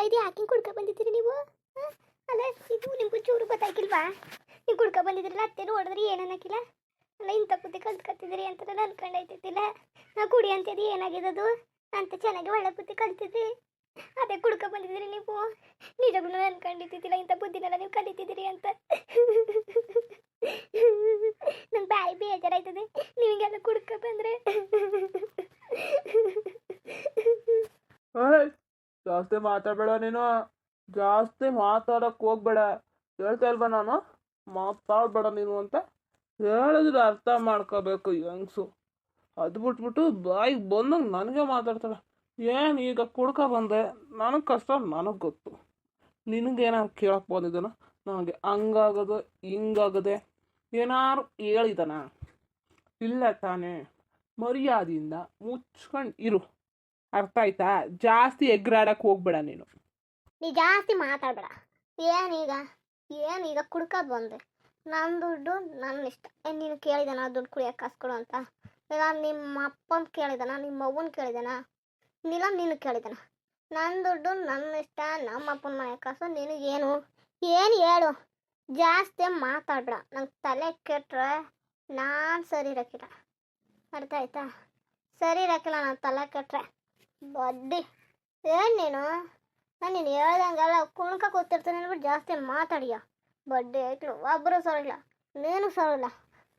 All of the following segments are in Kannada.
ಅಲ್ಲ, ಇದು ಯಾಕೆ ಕುಡ್ಕ ಬಂದಿದ್ದೀರಿ ನೀವು? ಅಲ್ಲ, ಇದು ನಿಮ್ಗೂ ಚೂರು ಗೊತ್ತಾಗಿಲ್ವಾ? ನೀವು ಕುಡ್ಕ ಬಂದಿದ್ರಲ್ಲ, ಅತ್ತೆ ನೋಡಿದ್ರಿ ಏನನ್ನಕ್ಕಿಲ್ಲ ಅಲ್ಲ, ಇಂಥ ಬುದ್ಧಿ ಕಲ್ತ್ಕೊತಿದ್ರಿ ಅಂತ ನಾನು ಅನ್ಕೊಂಡೈತಿಲ್ಲ ನಾ ಕುಡಿ ಅಂತಿದ್ದು ಏನಾಗಿದ್ದದು? ಅಂತ ಚೆನ್ನಾಗಿ ಒಳ್ಳೆ ಬುದ್ಧಿ ಕಲ್ತಿದ್ರಿ. ಅದೇ ಕುಡ್ಕ ಬಂದಿದ್ರಿ ನೀವು? ನಿಜಗಳು ಅನ್ಕೊಂಡಿದ್ದಿಲ್ಲ ಇಂಥ ಬುದ್ಧಿನೆಲ್ಲ ನೀವು ಕಲಿತಿದ್ದೀರಿ ಅಂತ. ನಂಗೆ ಬಾಯಿ ಬೇಜಾರಾಯ್ತದೆ. ನಿಮಗೆಲ್ಲ ಕುಡ್ಕ ಬಂದ್ರೆ. ಜಾಸ್ತಿ ಮಾತಾಡಬೇಡ ನೀನು. ಜಾಸ್ತಿ ಮಾತಾಡಕ್ಕೆ ಹೋಗ್ಬೇಡ. ಹೇಳ್ತಾ ಇಲ್ವಾ ನಾನು? ಮಾತಾಡಬೇಡ ನೀನು ಅಂತ ಹೇಳಿದ್ರೆ ಅರ್ಥ ಮಾಡ್ಕೋಬೇಕು ಹೆಂಗ್ಸು. ಅದು ಬಿಟ್ಬಿಟ್ಟು ಬಾಯಿಗೆ ಬಂದಂಗೆ ನನಗೆ ಮಾತಾಡ್ತಾಳೆ. ಏನು ಈಗ ಕುಡ್ಕೊ ಬಂದೆ? ನನಗೆ ಕಷ್ಟ, ನನಗೆ ಗೊತ್ತು. ನಿನಗೇನಾರು ಕೇಳಕ್ಕೆ ಬಂದಿದ್ದಾನ? ನನಗೆ ಹಂಗಾಗದೆ ಹಿಂಗಾಗದೆ ಏನಾರು ಹೇಳಿದಾನ ಇಲ್ಲ ತಾನೇ. ಮರ್ಯಾದೆಯಿಂದ ಮುಚ್ಕೊಂಡು ಇರು. ಅರ್ಥ ಆಯ್ತಾ? ಜಾಸ್ತಿ ಎಗ್ರಾಡಕ್ಕೆ ಹೋಗ್ಬೇಡ ನೀನು. ನೀ ಜಾಸ್ತಿ ಮಾತಾಡಬೇಡ. ಏನೀಗ? ಏನೀಗ ಕುಡ್ಕ ಬಂದೆ. ನನ್ನ ದುಡ್ಡು ನನ್ನ ಇಷ್ಟ. ನೀನು ಕೇಳಿದನ ದುಡ್ಡು ಕುಡಿಯೋಕೆ ಕಾಸು ಕೊಡು ಅಂತ? ಇಲ್ಲ, ನಿಮ್ಮ ಅಪ್ಪನ ಕೇಳಿದನ? ನಿಮ್ಮ ಅವ್ವನ ಕೇಳಿದನ? ಇಲ್ಲ, ನೀನು ಕೇಳಿದನ? ನನ್ನ ದುಡ್ಡು ನನ್ನ ಇಷ್ಟ, ನಮ್ಮ ಅಪ್ಪನ ಮನೆ ಕಾಸು ನೀನು ಏನು ಏನು ಹೇಳು? ಜಾಸ್ತಿ ಮಾತಾಡಬೇಡ. ನಂಗೆ ತಲೆ ಕೆಟ್ಟರೆ ನಾನು ಸರಿ ಇರೋಕ್ಕಿಲ್ಲ ಅರ್ಥ ಆಯ್ತಾ? ಸರಿ ಇರೋಕ್ಕಿಲ್ಲ ನಾನು ತಲೆ ಕೆಟ್ಟರೆ ಬಡ್ಡಿ. ಏನು ನೀನು? ನಾನು ನೀನು ಹೇಳ್ದಂಗೆಲ್ಲ ಕುಣ್ಕ ಕೂತಿರ್ತಾನೆ ಅಂದ್ಬಿಟ್ಟು ಜಾಸ್ತಿ ಮಾತಾಡಿಯ? ಬಡ್ಡಿ ಐಕ್ಳು ಒಬ್ಬರು ಸರಿಲ್ಲ ನೀನು ಸರಿಲ್ಲ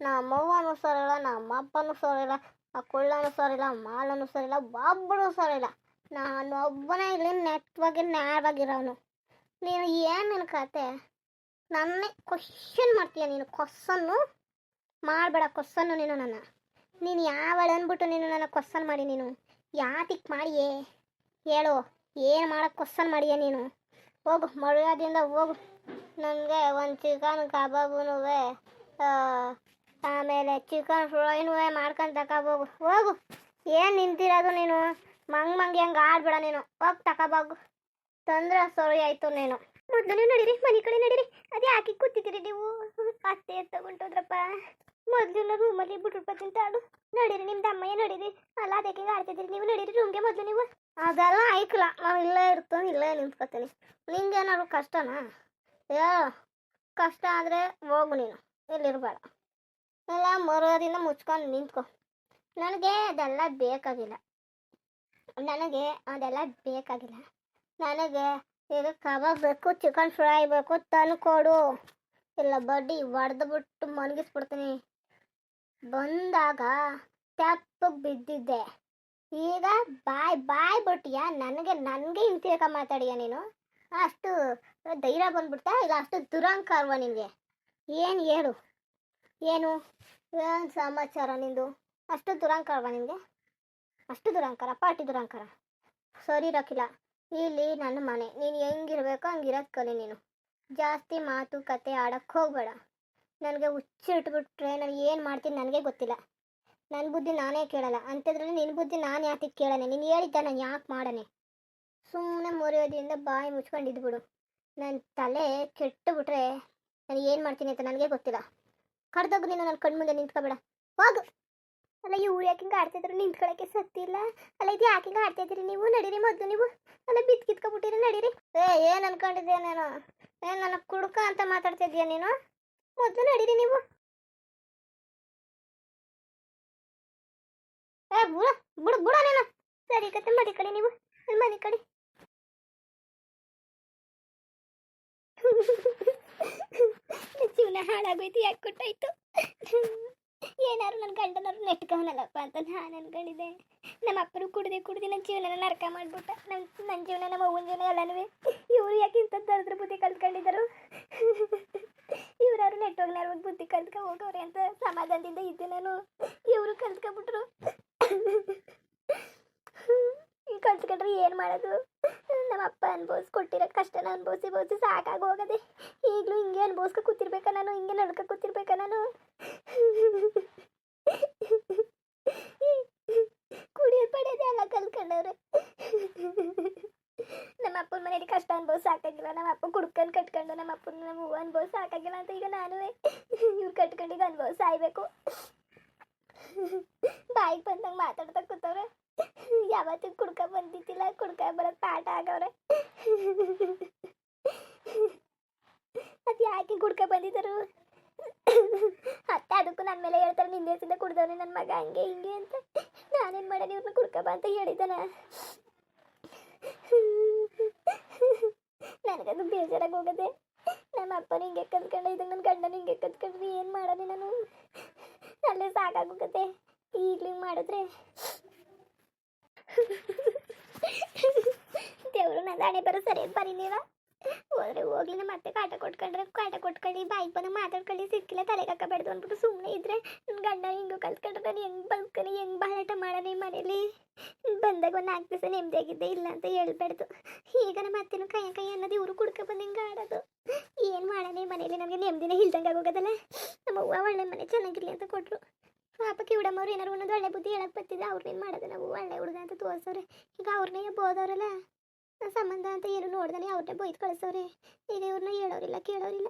ನಮ್ಮ ಅವ್ವನೂ ಸರಿಲ್ಲ ನಮ್ಮ ಅಪ್ಪನೂ ಸರಿಲ್ಲ ಆ ಕುಳ್ಳನೂ ಸರಿಲ್ಲ ಮಾಲನೂ ಸರಿಲ್ಲ ಒಬ್ಬರು ಸರಿಲ್ಲ ನಾನು ಒಬ್ಬನೇ ಇಲ್ಲಿ ನೆಟ್ವಾಗಿ ನ್ಯಾಯವಾಗಿರೋನು. ನೀನು ಏನು ನಿನ್ನ ಕತೆ? ನನ್ನೇ ಕ್ವಶನ್ ಮಾಡ್ತೀಯ ನೀನು? ಕ್ವಶನ್ನು ಮಾಡಬೇಡ ಕ್ವಶನ್ನು ನೀನು ನನ್ನ. ನೀನು ಯಾವಳು ಅಂದ್ಬಿಟ್ಟು ನೀನು ನನ್ನ ಕ್ವಶನ್ ಮಾಡಿ ನೀನು? ಯಾತಿಕ್ ಮಾಡಿಯೇ? ಹೇಳು, ಏನು ಮಾಡೋಕ್ಕೆ ಕ್ವಶನ್ ಮಾಡಿಯ ನೀನು? ಹೋಗು, ಮರ್ಯಾದಿಂದ ಹೋಗು. ನನಗೆ ಒಂದು ಚಿಕನ್ ಕಬಾಬುನು ಆಮೇಲೆ ಚಿಕನ್ ಫ್ರೈನೂ ಮಾಡ್ಕೊಂಡು ತಗೋಬೋಗು ಹೋಗು. ಏನು ನಿಂತಿರೋದು ನೀನು? ಮಂಗ್ ಮಂಗ್ ಹೆಂಗೆ ಆಡ್ಬೇಡ ನೀನು. ಹೋಗಿ ತಗೋಬೋಗು ತೊಂದರೆ ಸರಿ ಆಯಿತು ನೀನು. ಮೊದಲು ನಡೀರಿ, ಮನೆ ಕಡೆ ನಡೀರಿ. ಅದೇ ಹಾಕಿ ಕೂತಿದ್ದೀರಿ ನೀವು. ಅತ್ತೆ ತಗೊಂಡೋದ್ರಪ್ಪ ಮೊದಲು ರೂಮಲ್ಲಿ ಬಿಟ್ಬಿಟ್ಟು ತಾಡು ನಡೀರಿ ನಿಮ್ದು ಅಮ್ಮಯ್ಯ ನಡೀರಿ. ಅಲ್ಲ, ಅದಕ್ಕೆ ಆಡ್ತಿದ್ದೀರಿ. ನೀವು ನಡೀರಿ ರೂಮ್ಗೆ ಮೊದಲು ನೀವು. ಅದೆಲ್ಲ ಆಯ್ಕಲ್ಲ ನಾವು ಇಲ್ಲೇ ಇರ್ತೀನಿ, ಇಲ್ಲೇ ನಿಂತ್ಕೊತೀನಿ. ನಿಂಗೇನಾದ್ರು ಕಷ್ಟನಾ? ಯಾ, ಕಷ್ಟ ಆದರೆ ಹೋಗು ನೀನು. ಇಲ್ಲಿರಬೇಡ. ಎಲ್ಲ ಮರೋದಿಂದ ಮುಚ್ಕೊಂಡು ನಿಂತ್ಕೊ. ನನಗೆ ಅದೆಲ್ಲ ಬೇಕಾಗಿಲ್ಲ. ನನಗೆ ಅದೆಲ್ಲ ಬೇಕಾಗಿಲ್ಲ. ನನಗೆ ಈಗ ಕಬಾಬ್ ಬೇಕು ಚಿಕನ್ ಫ್ರೈ ಬೇಕು ತಂದು ಕೊಡು ಇಲ್ಲ, ಬಡ್ಡಿ ಹೊಡೆದು ಬಿಟ್ಟು ಮಲಗಿಸ್ಬಿಡ್ತೀನಿ. ಬಂದಾಗ ತಪ್ಪಗೆ ಬಿದ್ದಿದ್ದೆ. ಈಗ ಬಾಯ್ ಬಾಯ್ ಬಿಟ್ಟಿಯ, ನನಗೆ ನನಗೆ ಹಿಂತಿರ್ಕ ಮಾತಾಡಿಯ ನೀನು? ಅಷ್ಟು ಧೈರ್ಯ ಬಂದ್ಬಿಡ್ತಾ ಇಲ್ಲ, ಅಷ್ಟು ದುರಂಕಾರವ ನಿನಗೆ? ಏನು ಹೇಳು? ಏನು? ಏನು ಸಮಾಚಾರ ನಿಂದು? ಅಷ್ಟು ದುರಂಕಾರವ ನಿನಗೆ? ಅಷ್ಟು ದುರಂಕಾರ? ಪಾಟಿ ದುರಂಕಾರ? ಸರಿ ಇರೋಕ್ಕಿಲ್ಲ ಇಲ್ಲಿ ನನ್ನ ಮನೆ. ನೀನು ಹೆಂಗಿರ್ಬೇಕೋ ಹಂಗಿರೋದು ಕಲಿ ನೀನು. ಜಾಸ್ತಿ ಮಾತು ಕತೆ ಆಡಕ್ಕೆ ಹೋಗಬೇಡ. ನನಗೆ ಹುಚ್ಚಿಟ್ಬಿಟ್ರೆ ನಾನು ಏನು ಮಾಡ್ತೀನಿ ನನಗೆ ಗೊತ್ತಿಲ್ಲ. ನನ್ನ ಬುದ್ಧಿ ನಾನೇ ಕೇಳಲ್ಲ. ಅಂಥದ್ರಲ್ಲಿ ನಿನ್ನ ಬುದ್ಧಿ ನಾನು ಯಾಕೆ ಕೇಳನೆ? ನೀನು ಹೇಳಿದ್ದ ನಾನು ಯಾಕೆ ಮಾಡನೆ? ಸುಮ್ಮನೆ ಮರ್ಯಾದೆಯಿಂದ ಬಾಯಿ ಮುಚ್ಕೊಂಡಿದ್ಬಿಡು ನನ್ನ ತಲೆ ಕೆಟ್ಟು ಬಿಟ್ರೆ ನಾನು ಏನು ಮಾಡ್ತೀನಿ ಅಂತ ನನಗೆ ಗೊತ್ತಿಲ್ಲ. ಕಡ್ದೋಗು ನೀನು ನನ್ನ ಕಣ್ಮುಂದೆ ನಿಂತ್ಕೊಬೇಡ. ಹೋಗು. ಅಲ್ಲ ಇವ್ರು ಯಾಕೆ ಹಿಂಗೆ ಆಡ್ತಿದ್ರು? ನಿಂತ್ಕೊಳ್ಳೋಕ್ಕೆ ಸತ್ತಿಲ್ಲ ಅಲ್ಲ, ಇದು ಯಾಕೆ ಹಿಂಗೆ ಆಡ್ತಾ ಇದ್ದೀರಿ ನೀವು? ನಡೀರಿ ಮೊದಲು ನೀವು. ಅಲ್ಲ ಬಿತ್ ಕಿತ್ಕೊಬಿಟ್ಟಿರಿ, ನಡೀರಿ. ಏ, ಏನು ಅನ್ಕೊಂಡಿದ್ದೆ ನಾನು? ಏ ನನ್ನ ಕುಡ್ಕ ಅಂತ ಮಾತಾಡ್ತಾ ಇದೀಯ ನೀನು? ಮೊದಲು ನಡೀರಿ ನೀವು? ಏ, ಬುಡ ಬುಡ ನೀನು. ಸರಿ, ಕತೆ ಮನೆ ಕಡೆ ನೀವು. ಮನೆ ಕಡೆ ಜೀವನ ಹಾಳಾಗೋಯ್ತು, ಯಾಕೆ ಕೊಟ್ಟಾಯ್ತು? ಏನಾರು ನನ್ನ ಗಂಡನವ್ರು ನೆಟ್ಕವನಲ್ಲಪ್ಪ ಅಂತ ನಾನು ಅನ್ಕೊಂಡಿದ್ದೆ. ನಮ್ಮ ಅಪ್ಪರು ಕುಡ್ದೆ ಕುಡ್ದು ನನ್ನ ಜೀವನನ ನರಕ ಮಾಡ್ಬಿಟ್ಟ. ನನ್ನ ನನ್ನ ಜೀವನ, ನಮ್ಮ ಅವ್ವನ ಜೀವನ ಎಲ್ಲನೂ ಇವರು ಯಾಕೆ ಇಂಥ ದರಿದ್ರ ಬುದ್ಧಿ ಕಲ್ತ್ಕೊಂಡಿದ್ದರು? ಇವ್ರಾರು ನೆಟ್ವರ್ಕ್ ನೆರವಾಗಿ ಬುದ್ಧಿ ಕಲ್ತ್ಕೊ ಹೋಗೋರೆ ಅಂತ ಸಮಾಧಾನದಿಂದ ಇದ್ದೆ ನಾನು ಇವರು ಕಲ್ತ್ಕೊಬಿಟ್ರು. ಈ ಕಲ್ತ್ಕೊಂಡ್ರೆ ಏನು ಮಾಡೋದು? ನಮ್ಮ ಅಪ್ಪ ಅನ್ಭವಿಸ್ ಕೊಟ್ಟಿರೋ ಕಷ್ಟನ ಅನ್ಭವಿಸಿ ಬೋಸಿ ಸಾಕಾಗಿ ಹೋಗದೆ. ಈಗಲೂ ಹಿಂಗೆ ಅನ್ಭವಿಸ್ಕೊ ಕೂತಿರ್ಬೇಕಾ ನಾನು? ಹಿಂಗೆ ನಡ್ಕೊ ಕೂತಿರ್ಬೇಕಾ ನಾನು? ಕುಡಿಯೋದು ಪಡೆಯೋದು ಎಲ್ಲ ಕಲ್ತ್ಕೊಂಡವ್ರೆ. ನಮ್ಮ ಅಪ್ಪನ ಮನೇಲಿ ಕಷ್ಟ ಅನ್ಭವಿಸ್ ಸಾಕಾಗಿಲ್ಲ. ನಮ್ಮ ಅಪ್ಪ ಕುಡ್ಕೊಂಡು ಕಟ್ಕೊಂಡು, ನಮ್ಮ ಅಪ್ಪನ ನಮ್ಮ ಹೂವು ಅಂತ ಈಗ ನಾನು ಇವ್ರು ಕಟ್ಕೊಂಡಿಗೆ ಅನ್ಭವಿಸ್ ಆಯ್ಬೇಕು ಬಾಯಿಗೆ ಬಂದಂಗೆ ಮಾತಾಡ್ತಾ ಕೂತವ್ರೆ. ಯಾವತ್ತಿಗೆ ಕುಡ್ಕ ಬಂದಿದ್ದಿಲ್ಲ, ಕುಡ್ಕ ಬರೋದು ಪಾಠ ಆಗವ್ರೆ. ಅದು ಯಾಕೆ ಕುಡ್ಕ ಬಂದಿದ್ದರು? ಅತ್ತೆ ಅದಕ್ಕೂ ನನ್ನ ಮೇಲೆ ಹೇಳ್ತಾರೆ ನಿನ್ನೆ ಕುಡ್ದವ್ರೆ ನನ್ನ ಮಗ ಹಂಗೆ ಹಿಂಗೆ ಅಂತ. ನಾನೇನು ಮಾಡೋಣ, ಇವ್ರನ್ನ ಕುಡ್ಕ ಬಾ ಅಂತ ಹೇಳಿದ್ದಾನ. ನನಗದು ಬೇಜಾರಾಗಿ ಹೋಗದೆ. ನಮ್ಮ ಅಪ್ಪನ ಹಿಂಗೆ ಕಲ್ತ್ಕೊಂಡ ಇದ್ದಾಗ ನನ್ನ ಗಂಡನ ಹಿಂಗೆ ಕಲ್ತ್ಕೊಂಡ್ರಿ ಏನು ಮಾಡೋದು ನಾನು? ಅಲ್ಲೇ ಸಾಕಾಗೋಗತ್ತೆ ಈಗಲೂ ಮಾಡಿದ್ರೆ ದೇವರು ನನ್ನ ಹಣೆ ಬರೋ ಸರಿಯಾಗಿ ಬರೀಲಿಲ್ಲ ಹೋದ್ರೆ ನಮ್ಮ ಮತ್ತೆ ಕಾಟ ಕೊಟ್ಕೊಂಡ್ರೆ, ಕಾಟ ಕೊಟ್ಕೊಳ್ಳಿ, ಬಾಯಿಗೆ ಬಂದು ಮಾತಾಡ್ಕೊಳ್ಳಿ, ಸಿಕ್ಕಿಲ್ಲ ತಲೆಗೆ ಹಾಕಬೇಡ್ದು ಅಂದ್ಬಿಟ್ಟು ಸುಮ್ಮನೆ ಇದ್ರೆ ನನ್ನ ಗಂಡ ಹಿಂಗೆ ಕಲ್ತ್ಕೊಂಡ್ರೆ ನಾನು ಹೆಂಗೆ ಬದುಕನಿ ಹೆಂಗೆ ಬಾಳಾಟ ಮಾಡೋಣ ಮನೇಲಿ? ಬಂದಾಗ ಒಂದು ನಾಲ್ಕು ದಿವಸ ನೆಮ್ಮದಿಯಾಗಿದ್ದೆ ಇಲ್ಲ ಅಂತ ಹೇಳ್ಬಾರ್ದು. ಈಗ ನಮ್ಮ ಕೈ ಕೈ ಅನ್ನೋದು ಇವರು ಕುಡ್ಕ ಬಂದು ಹಿಂಗೆ ಆಡೋದು. ಏನು ಮಾಡೋಣ ಮನೇಲಿ? ನನಗೆ ನೆಮ್ಮದಿನೇ ಇಲ್ದಂಗೆ ಆಗೋಗೋದಲ್ಲ. ನಮ್ಮ ಅವ್ವ ಒಳ್ಳೆ ಮನೆ ಚೆನ್ನಾಗಿರ್ಲಿ ಅಂತ ಕೊಟ್ಟರು ಪಾಪಕ್ಕೆ ಕಿವಿಡಮ್ಮವ್ರು ಏನಾರು ಒಂದೊಂದು ಒಳ್ಳೆ ಬುದ್ಧಿ ಹೇಳಕ್ ಬರ್ತಿದ್ದೆ ಅವ್ರನ್ನೇನು ಮಾಡೋದು? ನಾವು ಒಳ್ಳೆ ಹುಡುಗ ಅಂತ ತೋರ್ಸವ್ರೆ. ಈಗ ಅವ್ರನ್ನೇ ಬೋದವ್ರಲ್ಲ ಸಂಬಂಧ ಅಂತ ಏನು ನೋಡ್ದಾನೆ ಅವ್ರನ್ನೇ ಬೈದು ಕಳಿಸೋರೆ. ಈಗ ಇವ್ರನ್ನ ಹೇಳೋರಿಲ್ಲ ಕೇಳೋರಿಲ್ಲ.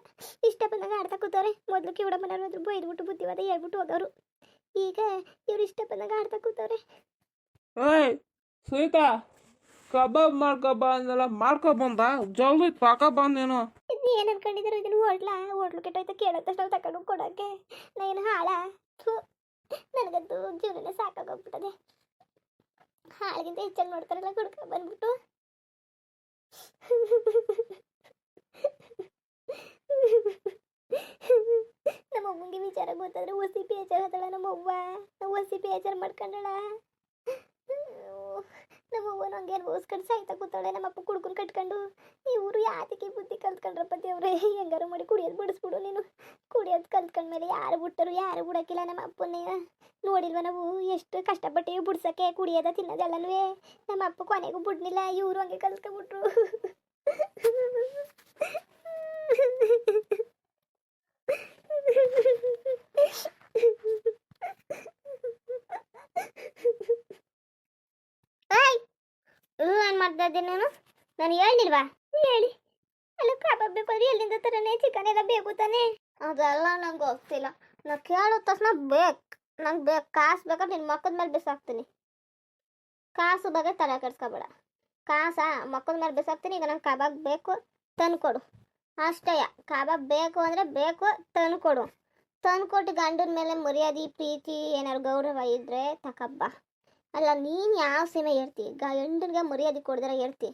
ಇಷ್ಟ ಬಂದಾಗ ಆಡ್ತಾ ಕೂತವ್ರೆ. ಮೊದಲು ಕಿವಿಡಮ್ಮನವ್ರು ಅದ್ರ ಬೈದ್ಬಿಟ್ಟು ಬುದ್ಧಿವಾದ ಹೇಳ್ಬಿಟ್ಟು ಹೋಗೋರು ಈಗ ಇವ್ರು ಇಷ್ಟ ಬಂದಾಗ ಆಡ್ತಾ ಕೂತವ್ರೆ. ಏಯ್ ಸೀತಾ ಕಬಾಬ್ ಮಾಡ್ಕೊಬ ಅಂದಲ್ಲ ಮಾಡ್ಕೊಬಂದ ಜಲ್ದಿ ಪಾಕ ಬಂದೇನು ಇದು ಏನು ಅನ್ಕೊಂಡಿದ್ರು ಇದನ್ನು ಹೋಟ್ಲಾ ಹೋಟ್ಲು ಕೆಟ್ಟೋಯ್ತು ಕೇಳೋ ತಕ್ಷಣ ತಕೊಂಡು ಕೊಡೋಕ್ಕೆ ನಾ ಏನು ಹಾಳ? ನನಗಂತೂ ಜೀವನ ಸಾಕಾಗೋಗ್ಬಿಟ್ಟದೆ. ಹಾಳಿಗಿಂತ ಹೆಚ್ಚಾಗಿ ನೋಡ್ತಾರಲ್ಲ ಕುಡ್ಕೊ ಬಂದ್ಬಿಟ್ಟು. ನಮ್ಮ ಅಮ್ಮಂಗೆ ವಿಚಾರ ಗೊತ್ತಾದ್ರೆ ಒಸಿ ಬೇಜಾರು ಹತ್ತಳ ನಮ್ಮ ಅವ್ವ. ಒಸಿ ಬೇಜಾರು ಮಾಡ್ಕೊಂಡಳ. ನಮ್ಮ ಅವ್ವನ ಹಂಗೆ ಓಸ್ಕೊಂಡು ಸಾಯ್ತಾ ಕೂತಾಳೆ, ನಮ್ಮ ಅಪ್ಪ ಕುಡ್ಕೊಂಡು ಕಟ್ಕೊಂಡು ಇವರು ಯಾತಕ್ಕೆ ಈ ಬುದ್ಧಿ ಕಲ್ತ್ಕೊಂಡ್ರಪ್ಪ ದೇವ್ರೆ ಹೆಂಗಾರು ಮಾಡಿ ಕುಡಿಯೋದು ಬಿಡಿಸ್ಬಿಡು ನೀನು. ಕುಡಿಯೋದು ಕಲ್ತ್ಕೊಂಡ್ಮೇಲೆ ಯಾರು ಬಿಟ್ಟರು, ಯಾರು ಬಿಡೋಕ್ಕಿಲ್ಲ ನಮ್ಮ ಅಪ್ಪನೇ ನೋಡಿಲ್ವ ನಾವು, ಎಷ್ಟು ಕಷ್ಟಪಟ್ಟಿವಿ ಬಿಡ್ಸಕ್ಕೆ ಕುಡಿಯೋದ ತಿನ್ನೋದೆಲ್ಲನೂ. ನಮ್ಮ ಅಪ್ಪ ಕೊನೆಗೂ ಬಿಡ್ನಿಲ್ಲ ಇವರು ಹಂಗೆ ಕಲ್ತ್ಕೊಂಡ್ಬಿಟ್ರು. ಮಾಡ್ತಾ ನಾನು? ನಾನು ಹೇಳಿಲ್ವಾ? ಹೇಳಿ. ಅಲ್ಲ ಕಬಾಬ್ ಬೇಕು ಅಂದ್ರೆ ಎಲ್ಲಿಂದ ತರನೇ ಚಿಕನ್ ಎಲ್ಲ ಬೇಕು ತಾನೇ? ಅದೆಲ್ಲ ನಂಗೆ ಗೊತ್ತಿಲ್ಲ. ನಾ ಕೇಳೋ ತಕ್ಷಣ ಬೇಕು. ನಂಗೆ ಬೇಕು. ಕಾಸು ಬೇಕಾದ್ರೆ ನಿನ್ನ ಮಕ್ಕದ ಮೇಲೆ ಬಿಸಾಕ್ತೀನಿ. ಕಾಸು ಬಗ್ಗೆ ತಲೆ ಕೆಡ್ಸ್ಕೊಬೇಡ. ಕಾಸಾ? ಮಕ್ಕದ ಮೇಲೆ ಬಿಸಾಕ್ತೀನಿ. ಈಗ ನಂಗೆ ಕಬಾಬ್ ಬೇಕು ತಂದುಕೊಡು ಅಷ್ಟೇ. ಕಬಾಬ್ ಬೇಕು ಅಂದರೆ ಬೇಕು ತಂದುಕೊಡು ತಂದುಕೊಟ್ಟು ಗಂಡನ ಮೇಲೆ ಮರ್ಯಾದೆ, ಪ್ರೀತಿ, ಏನಾದ್ರು ಗೌರವ ಇದ್ದರೆ ತಕಬ್ಬ. ಅಲ್ಲ ನೀನು ಯಾವ ಸೀಮೆ ಹೇಳ್ತಿ? ಗಂಡನಿಗೆ ಮರ್ಯಾದೆ ಕೊಡ್ದಿರ ಹೇಳ್ತಿ?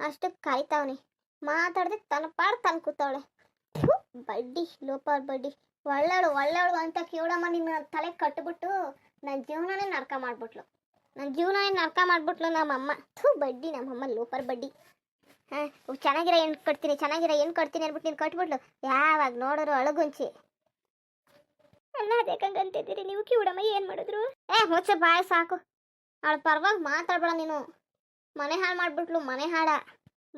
ಅಷ್ಟಕ್ಕೆ ಕಾಯ್ತಾವನಿ. ಮಾತಾಡ್ದೆ ತನ್ನ ಪಾಡ್ ತನ್ ಕೂತವಳೆ. ಥು, ಬಡ್ಡಿ ಲೋಪರ್ ಬಡ್ಡಿ. ಒಳ್ಳೆವಳು ಒಳ್ಳೆವಳು ಅಂತ ಕೇಳಮ್ಮ ನಿನ್ನ ತಲೆ ಕಟ್ಬಿಟ್ಟು ನನ್ನ ಜೀವನನೇ ನರ್ಕ ಮಾಡ್ಬಿಟ್ಲು. ನನ್ನ ಜೀವನನೇ ನರ್ಕ ಮಾಡ್ಬಿಟ್ಲು ನಮ್ಮಮ್ಮ. ಥೂ ಬಡ್ಡಿ ನಮ್ಮಮ್ಮ ಲೋಪರ್ ಬಡ್ಡಿ. ಹಾಂ ಚೆನ್ನಾಗಿರೋ ಹೆಣ್ಣು ಕೊಡ್ತೀನಿ ಚೆನ್ನಾಗಿರೋ ಹೆಣ್ಣು ಕೊಡ್ತೀನಿ ಅಂದ್ಬಿಟ್ಟು ನೀನು ಕಟ್ಬಿಟ್ಲು. ಯಾವಾಗ ನೋಡೋರು ಅಳಗುಂಚಿ. ಅಲ್ಲ ಅದೇಕಂಗಂತಿದ್ದೀರಿ ನೀವು ಕಿವುಡಮ್ಮ ಏನು ಮಾಡಿದ್ರು? ಏ ಮುಚ್ಚ ಬಾಯ್ ಸಾಕು. ಅವಳ ಪರವಾಗಿ ಮಾತಾಡ್ಬೇಡ ನೀನು. ಮನೆ ಹಾಳು ಮಾಡಿಬಿಟ್ಲು, ಮನೆ ಹಾಳ.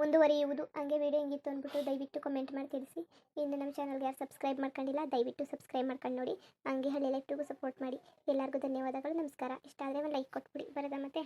ಮುಂದುವರಿಯುವುದು. ಹಂಗೆ ವೀಡಿಯೋ ಹೆಂಗಿತ್ತು ಅಂದ್ಬಿಟ್ಟು ದಯವಿಟ್ಟು ಕಮೆಂಟ್ ಮಾಡಿ ತಿಳಿಸಿ. ಇನ್ನು ನಮ್ಮ ಚಾನಲ್ಗೆ ಯಾರು ಸಬ್ಸ್ಕ್ರೈಬ್ ಮಾಡ್ಕೊಂಡಿಲ್ಲ, ದಯವಿಟ್ಟು ಸಬ್ಸ್ಕ್ರೈಬ್ ಮಾಡ್ಕೊಂಡು ನೋಡಿ. ಹಂಗೆ ಹಳ್ಳಿ ಲೈಫ್ಟಿಗೂ ಸಪೋರ್ಟ್ ಮಾಡಿ. ಎಲ್ಲರಿಗೂ ಧನ್ಯವಾದಗಳು, ನಮಸ್ಕಾರ. ಇಷ್ಟ ಆದರೆ ಒಂದು ಲೈಕ್ ಕೊಟ್ಬಿಡಿ. ಬರೋದ ಮತ್ತೆ?